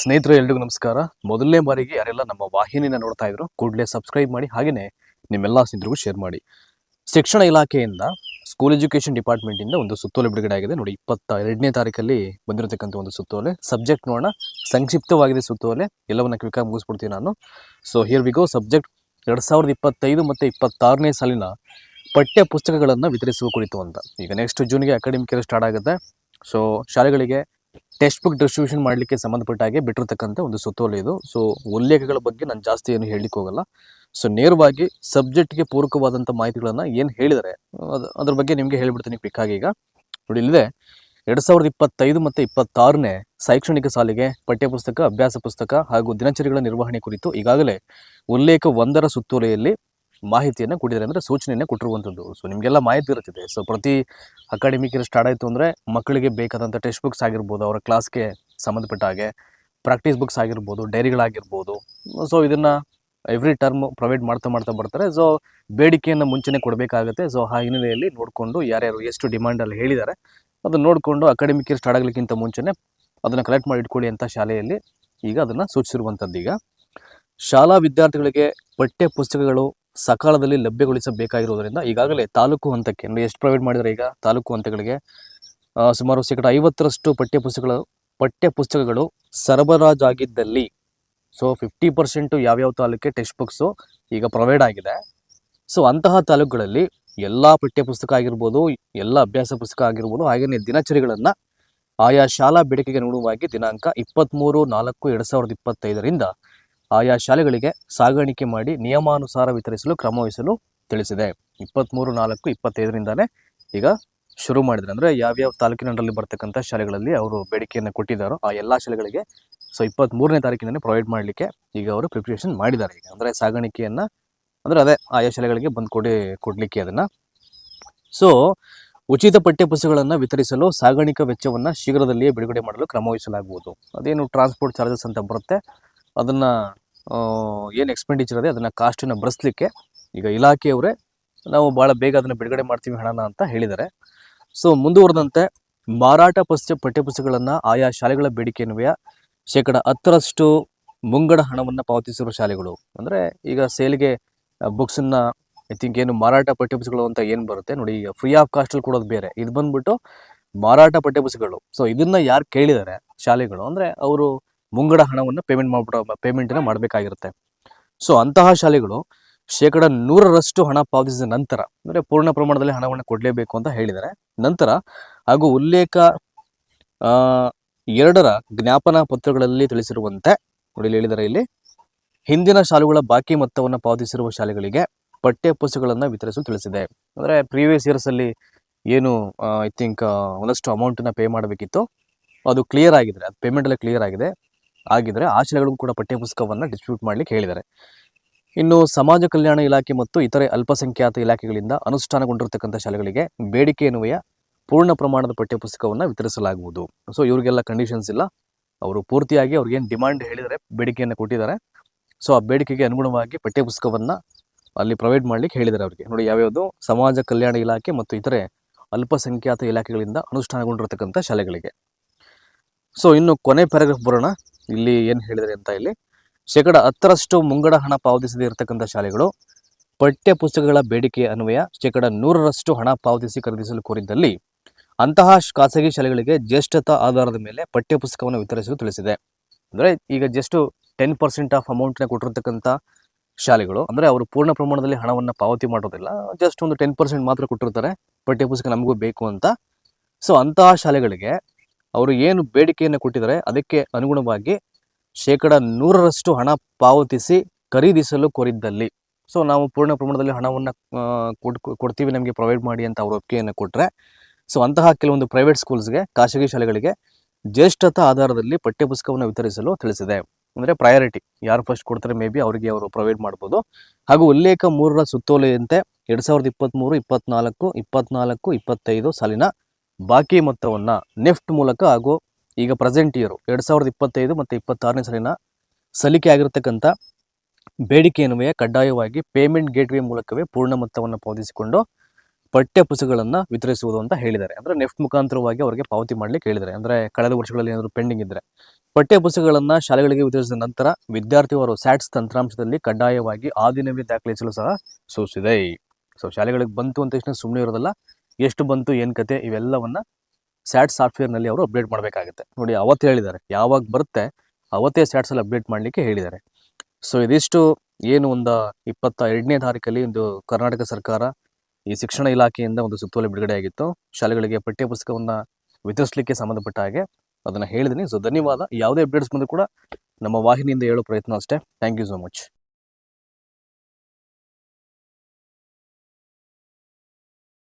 ಸ್ನೇಹಿತರು, ಎಲ್ರಿಗೂ ನಮಸ್ಕಾರ. ಮೊದಲನೇ ಬಾರಿಗೆ ಯಾರೆಲ್ಲ ನಮ್ಮ ವಾಹಿನಿನ ನೋಡ್ತಾ ಇದ್ರು, ಕೂಡಲೇ ಸಬ್ಸ್ಕ್ರೈಬ್ ಮಾಡಿ ಹಾಗೆಯೇ ನಿಮ್ಮೆಲ್ಲ ಸ್ನೇಹಿತರಿಗೂ ಶೇರ್ ಮಾಡಿ. ಶಿಕ್ಷಣ ಇಲಾಖೆಯಿಂದ, ಸ್ಕೂಲ್ ಎಜುಕೇಷನ್ ಡಿಪಾರ್ಟ್ಮೆಂಟಿಂದ ಒಂದು ಸುತ್ತೋಲೆ ಬಿಡುಗಡೆ ಆಗಿದೆ. ನೋಡಿ, ಇಪ್ಪತ್ತ ಎರಡನೇ ತಾರೀಕಲ್ಲಿ ಬಂದಿರತಕ್ಕಂಥ ಒಂದು ಸುತ್ತೋಲೆ. ಸಬ್ಜೆಕ್ಟ್ ನೋಡೋಣ. ಸಂಕ್ಷಿಪ್ತವಾಗಿದೆ ಸುತ್ತೋಲೆ. ಎಲ್ಲವನ್ನ ಕ್ವಿಕ್ಕಾಗಿ ಮುಗಿಸ್ಬಿಡ್ತೀನಿ ನಾನು. ಸೊ ಹಿಯರ್ ವಿಗೋ ಸಬ್ಜೆಕ್ಟ್ ಎರಡು ಸಾವಿರದ ಇಪ್ಪತ್ತೈದು ಮತ್ತು ಇಪ್ಪತ್ತಾರನೇ ಸಾಲಿನ ಪಠ್ಯ ಪುಸ್ತಕಗಳನ್ನು ವಿತರಿಸುವ ಕುರಿತು ಅಂತ. ಈಗ ನೆಕ್ಸ್ಟ್ ಜೂನ್ಗೆ ಅಕಾಡೆಮಿಕ್ ಇಯರ್ ಸ್ಟಾರ್ಟ್ ಆಗುತ್ತೆ. ಸೊ ಶಾಲೆಗಳಿಗೆ ಟೆಕ್ಸ್ಟ್ ಬುಕ್ ಡಿಸ್ಟ್ರಿಬ್ಯೂಷನ್ ಮಾಡಲಿಕ್ಕೆ ಸಂಬಂಧಪಟ್ಟ ಹಾಗೆ ಬಿಟ್ಟಿರ್ತಕ್ಕಂಥ ಒಂದು ಸುತ್ತೋಲೆ ಇದು. ಸೊ ಉಲ್ಲೇಖಗಳ ಬಗ್ಗೆ ನಾನು ಜಾಸ್ತಿ ಏನು ಹೇಳಲಿಕ್ಕೆ ಹೋಗಲ್ಲ. ಸೊ ನೇರವಾಗಿ ಸಬ್ಜೆಕ್ಟ್ಗೆ ಪೂರಕವಾದಂಥ ಮಾಹಿತಿಗಳನ್ನು ಏನು ಹೇಳಿದರೆ, ಅದು, ಅದ್ರ ಬಗ್ಗೆ ನಿಮಗೆ ಹೇಳಿಬಿಡ್ತೀನಿ ಪಿಕ್ ಆಗಿ ಈಗ. ನೋಡಿ, ಇಲ್ಲದೆ. ಎರಡು ಸಾವಿರದ ಇಪ್ಪತ್ತೈದು ಮತ್ತು ಇಪ್ಪತ್ತಾರನೇ ಶೈಕ್ಷಣಿಕ ಸಾಲಿಗೆ ಪಠ್ಯಪುಸ್ತಕ, ಅಭ್ಯಾಸ ಪುಸ್ತಕ ಹಾಗೂ ದಿನಚರಿಗಳ ನಿರ್ವಹಣೆ ಕುರಿತು ಈಗಾಗಲೇ ಉಲ್ಲೇಖ ಒಂದರ ಸುತ್ತೋಲೆಯಲ್ಲಿ ಮಾಹಿತಿಯನ್ನು ಕೊಟ್ಟಿದ್ದಾರೆ ಅಂದರೆ ಸೂಚನೆಯನ್ನು ಕೊಟ್ಟಿರುವಂಥದ್ದು. ಸೊ ನಿಮಗೆಲ್ಲ ಮಾಹಿತಿ ಇರುತ್ತದೆ. ಸೊ ಪ್ರತಿ ಅಕಾಡೆಮಿಕ್ ಇಯರ್ ಸ್ಟಾರ್ಟ್ ಆಯಿತು ಅಂದರೆ ಮಕ್ಕಳಿಗೆ ಬೇಕಾದಂಥ ಟೆಕ್ಸ್ಟ್ ಬುಕ್ಸ್ ಆಗಿರ್ಬೋದು, ಅವರ ಕ್ಲಾಸ್ಗೆ ಸಂಬಂಧಪಟ್ಟ ಹಾಗೆ ಪ್ರಾಕ್ಟೀಸ್ ಬುಕ್ಸ್ ಆಗಿರ್ಬೋದು, ಡೈರಿಗಳಾಗಿರ್ಬೋದು. ಸೊ ಇದನ್ನು ಎವ್ರಿ ಟರ್ಮ್ ಪ್ರೊವೈಡ್ ಮಾಡ್ತಾ ಮಾಡ್ತಾ ಬರ್ತಾರೆ. ಸೊ ಬೇಡಿಕೆಯನ್ನು ಮುಂಚೆನೇ ಕೊಡಬೇಕಾಗುತ್ತೆ. ಸೊ ಆ ಹಿನ್ನೆಲೆಯಲ್ಲಿ ನೋಡಿಕೊಂಡು ಯಾರ್ಯಾರು ಎಷ್ಟು ಡಿಮ್ಯಾಂಡಲ್ಲಿ ಹೇಳಿದ್ದಾರೆ ಅದನ್ನು ನೋಡಿಕೊಂಡು ಅಕಾಡೆಮಿಕ್ ಇಯರ್ ಸ್ಟಾರ್ಟ್ ಆಗಲಿಕ್ಕಿಂತ ಮುಂಚೆನೇ ಅದನ್ನು ಕಲೆಕ್ಟ್ ಮಾಡಿ ಇಟ್ಕೊಳ್ಳಿ ಅಂತ ಶಾಲೆಯಲ್ಲಿ ಈಗ ಅದನ್ನು ಸೂಚಿಸಿರುವಂಥದ್ದು ಈಗ. ಶಾಲಾ ವಿದ್ಯಾರ್ಥಿಗಳಿಗೆ ಪಠ್ಯ ಪುಸ್ತಕಗಳು ಸಕಾಲದಲ್ಲಿ ಲಭ್ಯಗೊಳಿಸಬೇಕಾಗಿರುವುದರಿಂದ ಈಗಾಗಲೇ ತಾಲೂಕು ಹಂತಕ್ಕೆ, ಅಂದರೆ ಎಷ್ಟು ಪ್ರೊವೈಡ್ ಮಾಡಿದರೆ ಈಗ ತಾಲೂಕು ಹಂತಗಳಿಗೆ ಸುಮಾರು ಶೇಕಡ ಐವತ್ತರಷ್ಟು ಪಠ್ಯ ಪುಸ್ತಕಗಳು ಪಠ್ಯ ಪುಸ್ತಕಗಳು ಸರಬರಾಜಾಗಿದ್ದಲ್ಲಿ ಸೊ ಫಿಫ್ಟಿ ಪರ್ಸೆಂಟು ಯಾವ್ಯಾವ ತಾಲೂಕಿಗೆ ಟೆಕ್ಸ್ಟ್ ಬುಕ್ಸು ಈಗ ಪ್ರೊವೈಡ್ ಆಗಿದೆ. ಸೊ ಅಂತಹ ತಾಲೂಕುಗಳಲ್ಲಿ ಎಲ್ಲ ಪಠ್ಯಪುಸ್ತಕ ಆಗಿರ್ಬೋದು, ಎಲ್ಲ ಅಭ್ಯಾಸ ಪುಸ್ತಕ ಆಗಿರ್ಬೋದು ಹಾಗೆಯೇ ದಿನಚರಿಗಳನ್ನು ಆಯಾ ಶಾಲಾ ಬೇಡಿಕೆಗೆ ಅನುಗುಣವಾಗಿ ದಿನಾಂಕ ಇಪ್ಪತ್ತ್ಮೂರು ನಾಲ್ಕು ಎರಡು ಸಾವಿರದ ಇಪ್ಪತ್ತೈದರಿಂದ ಆಯಾ ಶಾಲೆಗಳಿಗೆ ಸಾಗಾಣಿಕೆ ಮಾಡಿ ನಿಯಮಾನುಸಾರ ವಿತರಿಸಲು ಕ್ರಮ ವಹಿಸಲು ತಿಳಿಸಿದೆ. ಇಪ್ಪತ್ತ್ಮೂರು ನಾಲ್ಕು, ಇಪ್ಪತ್ತೈದರಿಂದನೇ ಈಗ ಶುರು ಮಾಡಿದ್ರು. ಅಂದರೆ ಯಾವ್ಯಾವ ತಾಲೂಕಿನಲ್ಲಿ ಬರ್ತಕ್ಕಂಥ ಶಾಲೆಗಳಲ್ಲಿ ಅವರು ಬೇಡಿಕೆಯನ್ನು ಕೊಟ್ಟಿದ್ದಾರೋ ಆ ಎಲ್ಲ ಶಾಲೆಗಳಿಗೆ ಸೊ ಇಪ್ಪತ್ತ್ಮೂರನೇ ತಾರೀಕಿನಲ್ಲಿ ಪ್ರೊವೈಡ್ ಮಾಡಲಿಕ್ಕೆ ಈಗ ಅವರು ಪ್ರಿಪ್ರೇಷನ್ ಮಾಡಿದ್ದಾರೆ. ಈಗ ಅಂದರೆ ಸಾಗಾಣಿಕೆಯನ್ನು ಅಂದರೆ ಅದೇ ಆಯಾ ಶಾಲೆಗಳಿಗೆ ಬಂದು ಕೊಡಿ, ಕೊಡಲಿಕ್ಕೆ ಅದನ್ನು. ಸೊ ಉಚಿತ ಪಠ್ಯ ಪುಸ್ತಕಗಳನ್ನು ವಿತರಿಸಲು ಸಾಗಾಣಿಕಾ ವೆಚ್ಚವನ್ನು ಶೀಘ್ರದಲ್ಲಿಯೇ ಬಿಡುಗಡೆ ಮಾಡಲು ಕ್ರಮ ವಹಿಸಲಾಗುವುದು. ಅದೇನು ಟ್ರಾನ್ಸ್ಪೋರ್ಟ್ ಚಾರ್ಜಸ್ ಅಂತ ಬರುತ್ತೆ. ಅದನ್ನು ಏನು ಎಕ್ಸ್ಪೆಂಡಿಚರ್ ಇದೆ ಅದನ್ನು ಕಾಸ್ಟನ್ನು ಬರೆಸಲಿಕ್ಕೆ ಈಗ ಇಲಾಖೆಯವರೇ ನಾವು ಭಾಳ ಬೇಗ ಅದನ್ನು ಬಿಡುಗಡೆ ಮಾಡ್ತೀವಿ ಹಣನ ಅಂತ ಹೇಳಿದ್ದಾರೆ ಸೊ ಮುಂದುವರೆದಂತೆ ಮಾರಾಟ ಪಸ್ಯ ಪಠ್ಯಪುಸ್ತಕಗಳನ್ನು ಆಯಾ ಶಾಲೆಗಳ ಬೇಡಿಕೆಯನ್ವಯ ಶೇಕಡ ಹತ್ತರಷ್ಟು ಮುಂಗಡ ಹಣವನ್ನು ಪಾವತಿಸಿರುವ ಶಾಲೆಗಳು. ಅಂದರೆ ಈಗ ಸೇಲ್ಗೆ ಬುಕ್ಸನ್ನು ಐ ಥಿಂಕ್ ಏನು ಮಾರಾಟ ಪಠ್ಯಪುಸ್ತಕಗಳು ಅಂತ ಏನು ಬರುತ್ತೆ ನೋಡಿ, ಈಗ ಫ್ರೀ ಆಫ್ ಕಾಸ್ಟಲ್ಲಿ ಕೊಡೋದು ಬೇರೆ. ಇದು ಬಂದ್ಬಿಟ್ಟು ಮಾರಾಟ ಪಠ್ಯಪುಸ್ತಕಗಳು. ಸೊ ಇದನ್ನ ಯಾರು ಕೇಳಿದ್ದಾರೆ ಶಾಲೆಗಳು ಅಂದರೆ ಅವರು ಮುಂಗಡ ಹಣವನ್ನು ಪೇಮೆಂಟ್ ಮಾಡ್ಬಿಡೋ ಪೇಮೆಂಟನ್ನು ಮಾಡಬೇಕಾಗಿರುತ್ತೆ. ಸೊ ಅಂತಹ ಶಾಲೆಗಳು ಶೇಕಡ ನೂರರಷ್ಟು ಹಣ ಪಾವತಿಸಿದ ನಂತರ, ಅಂದರೆ ಪೂರ್ಣ ಪ್ರಮಾಣದಲ್ಲಿ ಹಣವನ್ನು ಕೊಡಲೇಬೇಕು ಅಂತ ಹೇಳಿದರೆ ನಂತರ ಹಾಗೂ ಉಲ್ಲೇಖ ಎರಡರ ಜ್ಞಾಪನಾ ಪತ್ರಗಳಲ್ಲಿ ತಿಳಿಸಿರುವಂತೆ, ನೋಡಿ ಇಲ್ಲಿ ಹೇಳಿದ್ದಾರೆ ಇಲ್ಲಿ, ಹಿಂದಿನ ಶಾಲೆಗಳ ಬಾಕಿ ಮೊತ್ತವನ್ನು ಪಾವತಿಸಿರುವ ಶಾಲೆಗಳಿಗೆ ಪಠ್ಯ ಪುಸ್ತಕಗಳನ್ನು ವಿತರಿಸಲು ತಿಳಿಸಿದೆ. ಅಂದರೆ ಪ್ರೀವಿಯಸ್ ಇಯರ್ಸಲ್ಲಿ ಏನು ಐ ಥಿಂಕ್ ಒಂದಷ್ಟು ಅಮೌಂಟನ್ನು ಪೇ ಮಾಡಬೇಕಿತ್ತು. ಅದು ಕ್ಲಿಯರ್ ಆಗಿದೆ, ಅದು ಪೇಮೆಂಟ್ ಎಲ್ಲ ಕ್ಲಿಯರ್ ಆಗಿದೆ. ಆಗಿದ್ರೆ ಆ ಕೂಡ ಪಠ್ಯ ಪುಸ್ತಕವನ್ನು ಡಿಸ್ಟ್ರಿಬ್ಯೂಟ್ ಮಾಡಲಿಕ್ಕೆ ಹೇಳಿದ್ದಾರೆ. ಇನ್ನು ಸಮಾಜ ಕಲ್ಯಾಣ ಇಲಾಖೆ ಮತ್ತು ಇತರೆ ಅಲ್ಪಸಂಖ್ಯಾತ ಇಲಾಖೆಗಳಿಂದ ಅನುಷ್ಠಾನಗೊಂಡಿರತಕ್ಕಂಥ ಶಾಲೆಗಳಿಗೆ ಬೇಡಿಕೆ ಎನ್ನುವೆಯ ಪೂರ್ಣ ಪ್ರಮಾಣದ ಪಠ್ಯ ಪುಸ್ತಕವನ್ನು ವಿತರಿಸಲಾಗುವುದು. ಸೊ ಇವರಿಗೆಲ್ಲ ಕಂಡೀಷನ್ಸ್ ಇಲ್ಲ. ಅವರು ಪೂರ್ತಿಯಾಗಿ ಅವ್ರಿಗೇನು ಡಿಮಾಂಡ್ ಹೇಳಿದರೆ ಬೇಡಿಕೆಯನ್ನು ಕೊಟ್ಟಿದ್ದಾರೆ. ಸೊ ಆ ಬೇಡಿಕೆಗೆ ಅನುಗುಣವಾಗಿ ಪಠ್ಯ ಪುಸ್ತಕವನ್ನು ಅಲ್ಲಿ ಪ್ರೊವೈಡ್ ಮಾಡಲಿಕ್ಕೆ ಹೇಳಿದ್ದಾರೆ ಅವರಿಗೆ. ನೋಡಿ, ಯಾವ್ಯಾವುದು? ಸಮಾಜ ಕಲ್ಯಾಣ ಇಲಾಖೆ ಮತ್ತು ಇತರೆ ಅಲ್ಪಸಂಖ್ಯಾತ ಇಲಾಖೆಗಳಿಂದ ಅನುಷ್ಠಾನಗೊಂಡಿರತಕ್ಕಂಥ ಶಾಲೆಗಳಿಗೆ. ಸೊ ಇನ್ನು ಕೊನೆ ಪ್ಯಾರಾಗ್ರಾಫ್ ಬರೋಣ. ಇಲ್ಲಿ ಏನು ಹೇಳಿದರೆ ಅಂತ ಇಲ್ಲಿ, ಶೇಕಡ ಹತ್ತರಷ್ಟು ಮುಂಗಡ ಹಣ ಪಾವತಿಸದೇ ಇರತಕ್ಕಂಥ ಶಾಲೆಗಳು ಪಠ್ಯ ಪುಸ್ತಕಗಳ ಬೇಡಿಕೆ ಅನ್ವಯ, ಶೇಕಡ ನೂರರಷ್ಟು ಹಣ ಪಾವತಿಸಿ ಖರೀದಿಸಲು ಕೋರಿದ್ದಲ್ಲಿ ಅಂತಹ ಖಾಸಗಿ ಶಾಲೆಗಳಿಗೆ ಜ್ಯೇಷ್ಠತಾ ಆಧಾರದ ಮೇಲೆ ಪಠ್ಯ ಪುಸ್ತಕವನ್ನು ವಿತರಿಸಲು ತಿಳಿಸಿದೆ. ಅಂದರೆ ಈಗ ಜಸ್ಟ್ ಟೆನ್ ಪರ್ಸೆಂಟ್ ಆಫ್ ಅಮೌಂಟ್ನ ಕೊಟ್ಟಿರ್ತಕ್ಕಂಥ ಶಾಲೆಗಳು, ಅಂದರೆ ಅವರು ಪೂರ್ಣ ಪ್ರಮಾಣದಲ್ಲಿ ಹಣವನ್ನು ಪಾವತಿ ಮಾಡೋದಿಲ್ಲ, ಜಸ್ಟ್ ಒಂದು ಟೆನ್ ಪರ್ಸೆಂಟ್ ಮಾತ್ರ ಕೊಟ್ಟಿರ್ತಾರೆ ಪಠ್ಯ ಪುಸ್ತಕ ನಮಗೂ ಬೇಕು ಅಂತ. ಸೊ ಅಂತಹ ಶಾಲೆಗಳಿಗೆ ಅವರು ಏನು ಬೇಡಿಕೆಯನ್ನು ಕೊಟ್ಟಿದ್ದಾರೆ, ಅದಕ್ಕೆ ಅನುಗುಣವಾಗಿ ಶೇಕಡ ನೂರರಷ್ಟು ಹಣ ಪಾವತಿಸಿ ಖರೀದಿಸಲು ಕೋರಿದ್ದಲ್ಲಿ. ಸೊ, ನಾವು ಪೂರ್ಣ ಪ್ರಮಾಣದಲ್ಲಿ ಹಣವನ್ನು ಕೊಡ್, ಕೊಡ್ತೀವಿ, ನಮಗೆ ಪ್ರೊವೈಡ್ ಮಾಡಿ ಅಂತ ಅವರು ಒಪ್ಪಿಗೆಯನ್ನು ಕೊಟ್ಟರೆ ಸೊ, ಅಂತಹ ಕೆಲವೊಂದು ಪ್ರೈವೇಟ್ ಸ್ಕೂಲ್ಸ್ಗೆ ಖಾಸಗಿ ಶಾಲೆಗಳಿಗೆ ಜ್ಯೇಷ್ಠತಾ ಆಧಾರದಲ್ಲಿ ಪಠ್ಯಪುಸ್ತಕವನ್ನು ವಿತರಿಸಲು ತಿಳಿಸಿದೆ. ಅಂದರೆ ಪ್ರಯಾರಿಟಿ ಯಾರು ಫಸ್ಟ್ ಕೊಡ್ತಾರೆ ಮೇ ಬಿ ಅವರಿಗೆ ಅವರು ಪ್ರೊವೈಡ್ ಮಾಡ್ಬೋದು. ಹಾಗೂ ಉಲ್ಲೇಖ ಮೂರರ ಸುತ್ತೋಲೆಯಂತೆ ಎರಡು ಸಾವಿರದ ಇಪ್ಪತ್ತ್ಮೂರು ಇಪ್ಪತ್ನಾಲ್ಕು ಇಪ್ಪತ್ನಾಲ್ಕು, ಇಪ್ಪತ್ತೈದು ಸಾಲಿನ ಬಾಕಿ ಮೊತ್ತವನ್ನು ನೆಫ್ಟ್ ಮೂಲಕ ಹಾಗೂ ಈಗ ಪ್ರೆಸೆಂಟ್ ಇಯರು ಎರಡು ಸಾವಿರದ ಇಪ್ಪತ್ತೈದು ಮತ್ತು ಇಪ್ಪತ್ತಾರನೇ ಸಲಿನ ಸಲಿಕೆ ಆಗಿರತಕ್ಕಂಥ ಬೇಡಿಕೆಯನ್ವಯ ಕಡ್ಡಾಯವಾಗಿ ಪೇಮೆಂಟ್ ಗೇಟ್ವೇ ಮೂಲಕವೇ ಪೂರ್ಣ ಮೊತ್ತವನ್ನು ಪಾವತಿಸಿಕೊಂಡು ಪಠ್ಯ ಪುಸ್ತಕಗಳನ್ನು ವಿತರಿಸುವುದು ಅಂತ ಹೇಳಿದ್ದಾರೆ. ಅಂದರೆ ನೆಫ್ಟ್ ಮುಖಾಂತರವಾಗಿ ಅವರಿಗೆ ಪಾವತಿ ಮಾಡಲಿಕ್ಕೆ ಹೇಳಿದ್ದಾರೆ. ಅಂದರೆ ಕಳೆದ ವರ್ಷಗಳಲ್ಲಿ ಏನಾದರೂ ಪೆಂಡಿಂಗ್ ಇದ್ದರೆ ಪಠ್ಯ ಪುಸ್ತಕಗಳನ್ನು ಶಾಲೆಗಳಿಗೆ ವಿತರಿಸಿದ ನಂತರ ವಿದ್ಯಾರ್ಥಿಯವರು ಸ್ಯಾಟ್ಸ್ ತಂತ್ರಾಂಶದಲ್ಲಿ ಕಡ್ಡಾಯವಾಗಿ ಆ ದಿನವೇ ದಾಖಲಿಸಲು ಸಹ ಸೂಚಿಸಿದೆ. ಸೊ ಶಾಲೆಗಳಿಗೆ ಬಂತು ಅಂತ ತಕ್ಷಣ ಸುಮ್ಮನೆ ಇರೋದಲ್ಲ. ಎಷ್ಟು ಬಂತು, ಏನು ಕತೆ, ಇವೆಲ್ಲವನ್ನ ಸ್ಯಾಟ್ ಸಾಫ್ಟ್ವೇರ್ನಲ್ಲಿ ಅವರು ಅಪ್ಡೇಟ್ ಮಾಡಬೇಕಾಗುತ್ತೆ. ನೋಡಿ, ಅವತ್ತು ಹೇಳಿದ್ದಾರೆ. ಯಾವಾಗ ಬರುತ್ತೆ, ಅವತ್ತೇ ಸ್ಯಾಟ್ಸಲ್ಲಿ ಅಪ್ಡೇಟ್ ಮಾಡಲಿಕ್ಕೆ ಹೇಳಿದ್ದಾರೆ. ಸೊ ಇದಿಷ್ಟು ಏನು ಒಂದು ಇಪ್ಪತ್ತ ಎರಡನೇ ತಾರೀಕಲ್ಲಿ ಒಂದು ಕರ್ನಾಟಕ ಸರ್ಕಾರ ಈ ಶಿಕ್ಷಣ ಇಲಾಖೆಯಿಂದ ಒಂದು ಸುತ್ತೋಲೆ ಬಿಡುಗಡೆ ಆಗಿತ್ತು. ಶಾಲೆಗಳಿಗೆ ಪಠ್ಯ ಪುಸ್ತಕವನ್ನು ವಿತರಿಸಲಿಕ್ಕೆ ಸಂಬಂಧಪಟ್ಟ ಹಾಗೆ ಅದನ್ನು ಹೇಳಿದ್ದೀನಿ ಸೊ ಧನ್ಯವಾದ. ಯಾವುದೇ ಅಪ್ಡೇಟ್ಸ್ ಬಂದರೂ ಕೂಡ ನಮ್ಮ ವಾಹಿನಿಯಿಂದ ಹೇಳೋ ಪ್ರಯತ್ನ ಅಷ್ಟೇ. Thank you so much